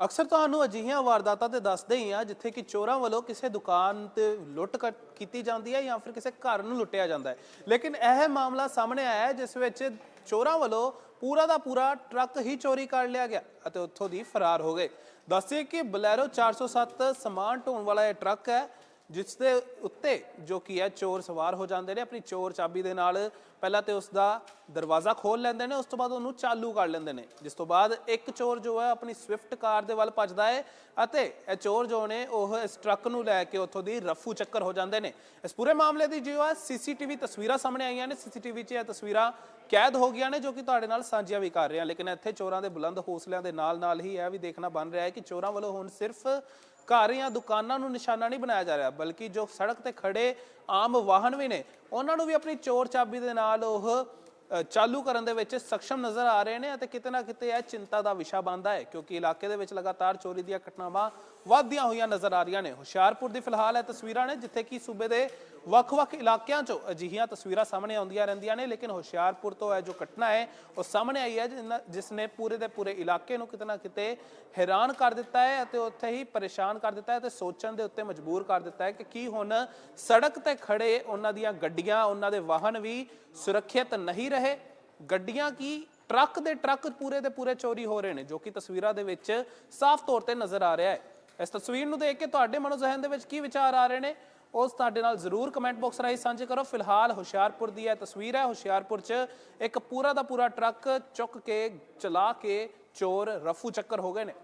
ਅਕਸਰ ਤੁਹਾਨੂੰ ਅਜਿਹੀਆਂ ਵਾਰਦਾਤਾਂ ਤੇ ਦੱਸਦੇ ਹੀ ਆ ਜਿੱਥੇ ਕਿ ਚੋਰਾਂ ਵੱਲੋਂ ਕਿਸੇ ਦੁਕਾਨ ਤੇ ਲੁੱਟ ਕੀਤੀ ਜਾਂਦੀ ਹੈ ਜਾਂ ਫਿਰ ਕਿਸੇ ਘਰ ਨੂੰ ਲੁੱਟਿਆ ਜਾਂਦਾ ਹੈ। ਲੇਕਿਨ ਇਹ ਮਾਮਲਾ ਸਾਹਮਣੇ ਆਇਆ ਹੈ, ਜਿਸ ਵਿੱਚ ਚੋਰਾਂ ਵੱਲੋਂ ਪੂਰਾ ਦਾ ਪੂਰਾ ਟਰੱਕ ਹੀ ਚੋਰੀ ਕਰ ਲਿਆ ਗਿਆ ਅਤੇ ਉੱਥੋਂ ਦੀ ਫਰਾਰ ਹੋ ਗਏ। ਦੱਸਿਏ ਕਿ ਬਲੈਰੋ 407 ਸਮਾਨ ਢੋਣ ਵਾਲਾ ਇਹ ਟਰੱਕ ਹੈ। ਜਿਸ ਦੇ ਉੱਤੇ ਜੋ ਕੀ ਹੈ, ਚੋਰ ਸਵਾਰ ਹੋ ਜਾਂਦੇ ਨੇ, ਆਪਣੀ ਚੋਰ ਚਾਬੀ ਦੇ ਨਾਲ ਪਹਿਲਾਂ ਤੇ ਉਸ ਦਾ ਦਰਵਾਜ਼ਾ ਖੋਲ ਲੈਂਦੇ ਨੇ, ਉਸ ਤੋਂ ਬਾਅਦ ਉਹਨੂੰ ਚਾਲੂ ਕਰ ਲੈਂਦੇ ਨੇ। ਜਿਸ ਤੋਂ ਬਾਅਦ ਇੱਕ ਚੋਰ ਜੋ ਹੈ, ਆਪਣੀ ਸਵਿਫਟ ਕਾਰ ਦੇ ਵੱਲ ਭੱਜਦਾ ਹੈ ਅਤੇ ਇਹ ਚੋਰ ਜੋ ਨੇ, ਉਹ ਇਸ ਟਰੱਕ ਨੂੰ ਲੈ ਕੇ ਉੱਥੋਂ ਦੀ ਰਫੂ ਚੱਕਰ ਹੋ ਜਾਂਦੇ ਨੇ। ਇਸ ਪੂਰੇ ਮਾਮਲੇ ਦੀ ਜੋ ਹੈ, ਸੀਸੀਟੀਵੀ ਤਸਵੀਰਾਂ ਸਾਹਮਣੇ ਆਈਆਂ ਨੇ। ਸੀਸੀਟੀਵੀ 'ਚ ਇਹ ਤਸਵੀਰਾਂ ਕੈਦ ਹੋ ਗਈਆਂ ਨੇ, ਜੋ ਕਿ ਤੁਹਾਡੇ ਨਾਲ ਸਾਂਝੀਆਂ ਵੀ ਕਰ ਰਹੇ ਹਾਂ। ਲੇਕਿਨ ਇੱਥੇ ਚੋਰਾਂ ਦੇ ਬੁਲੰਦ ਹੌਸਲਿਆਂ ਦੇ ਨਾਲ ਨਾਲ ਹੀ ਇਹ ਵੀ ਦੇਖਣਾ ਬਣ ਰਿਹਾ ਹੈ ਕਿ ਚੋਰਾਂ ਵੱਲੋਂ ਹੁਣ ਸਿਰਫ ਘਰ ਜਾਂ ਦੁਕਾਨਾਂ ਨੂੰ ਨਿਸ਼ਾਨਾ ਨਹੀਂ ਬਣਾਇਆ ਜਾ ਰਿਹਾ, ਬਲਕਿ ਜੋ ਸੜਕ ਤੇ ਖੜੇ ਆਮ ਵਾਹਨ ਵੀ ਨੇ, ਉਹਨਾਂ ਨੂੰ ਵੀ ਆਪਣੀ ਚੋਰ ਚਾਬੀ ਦੇ ਨਾਲ ਉਹ ਚਾਲੂ ਕਰਨ ਦੇ ਵਿੱਚ ਸક્ષਮ ਨਜ਼ਰ ਆ ਰਹੇ ਨੇ ਅਤੇ ਕਿਤੇ ਨਾ ਕਿਤੇ ਇਹ ਚਿੰਤਾ ਦਾ ਵਿਸ਼ਾ ਬਣਦਾ ਹੈ, ਕਿਉਂਕਿ ਇਲਾਕੇ ਦੇ ਵਿੱਚ ਲਗਾਤਾਰ ਚੋਰੀ ਦੀਆਂ ਘਟਨਾਵਾਂ ਵਧਦੀਆਂ ਹੋਈਆਂ ਨਜ਼ਰ ਆ ਰਹੀਆਂ ਨੇ। ਹੁਸ਼ਿਆਰਪੁਰ ਦੀ ਫਿਲਹਾਲ ਇਹ ਤਸਵੀਰਾਂ ਨੇ, ਜਿੱਥੇ ਕਿ ਸੂਬੇ ਦੇ ਵੱਖ-ਵੱਖ ਇਲਾਕਿਆਂ 'ਚੋਂ ਅਜਿਹੀਆਂ ਤਸਵੀਰਾਂ ਸਾਹਮਣੇ ਆਉਂਦੀਆਂ ਰਹਿੰਦੀਆਂ ਨੇ, ਲੇਕਿਨ ਹੁਸ਼ਿਆਰਪੁਰ ਤੋਂ ਇਹ ਜੋ ਘਟਨਾ ਹੈ, ਉਹ ਸਾਹਮਣੇ ਆਈ ਹੈ, ਜਿਨ- ਜਿਸ ਨੇ ਪੂਰੇ ਦੇ ਪੂਰੇ ਇਲਾਕੇ ਨੂੰ ਕਿਤੇ ਨਾ ਕਿਤੇ ਹੈਰਾਨ ਕਰ ਦਿੱਤਾ ਹੈ ਅਤੇ ਉੱਥੇ ਹੀ ਪਰੇਸ਼ਾਨ ਕਰ ਦਿੱਤਾ ਹੈ ਤੇ ਸੋਚਣ ਦੇ ਉੱਤੇ ਮਜਬੂਰ ਕਰ ਦਿੱਤਾ ਹੈ ਕਿ ਕੀ ਹੁਣ ਸੜਕ ਤੇ ਖੜੇ ਉਹਨਾਂ ਦੀਆਂ ਗੱਡੀਆਂ, ਉਹਨਾਂ ਦੇ ਵਾਹਨ ਵੀ ਸੁਰੱਖਿਅਤ ਨਹੀਂ ਰਹੇ। ਗੱਡੀਆਂ ਕੀ ਟਰੱਕ ਦੇ ਟਰੱਕ ਪੂਰੇ ਦੇ ਪੂਰੇ ਚੋਰੀ ਹੋ ਰਹੇ ਨੇ, ਜੋ ਕਿ ਤਸਵੀਰਾਂ ਦੇ ਵਿੱਚ ਸਾਫ਼ ਤੌਰ ਤੇ ਨਜ਼ਰ ਆ ਰਿਹਾ ਹੈ। ਇਸ ਤਸਵੀਰ ਨੂੰ ਦੇਖ ਕੇ ਤੁਹਾਡੇ ਮਨੋ ਜ਼ਹਿਨ ਦੇ ਵਿੱਚ ਕੀ ਵਿਚਾਰ ਆ ਰਹੇ ਨੇ? ਉਸ ਤੁਹਾਡੇ ਨਾਲ ਜ਼ਰੂਰ ਕਮੈਂਟ ਬਾਕਸ ਰਾਹੀਂ ਸਾਂਝੇ ਕਰੋ। ਫਿਲਹਾਲ ਹੁਸ਼ਿਆਰਪੁਰ ਦੀ ਇਹ ਤਸਵੀਰ ਹੈ। ਹੁਸ਼ਿਆਰਪੁਰ 'ਚ ਇੱਕ ਪੂਰਾ ਦਾ ਪੂਰਾ ਟਰੱਕ ਚੁੱਕ ਕੇ, ਚਲਾ ਕੇ ਚੋਰ ਰਫੂ ਚੱਕਰ ਹੋ ਗਏ ਨੇ।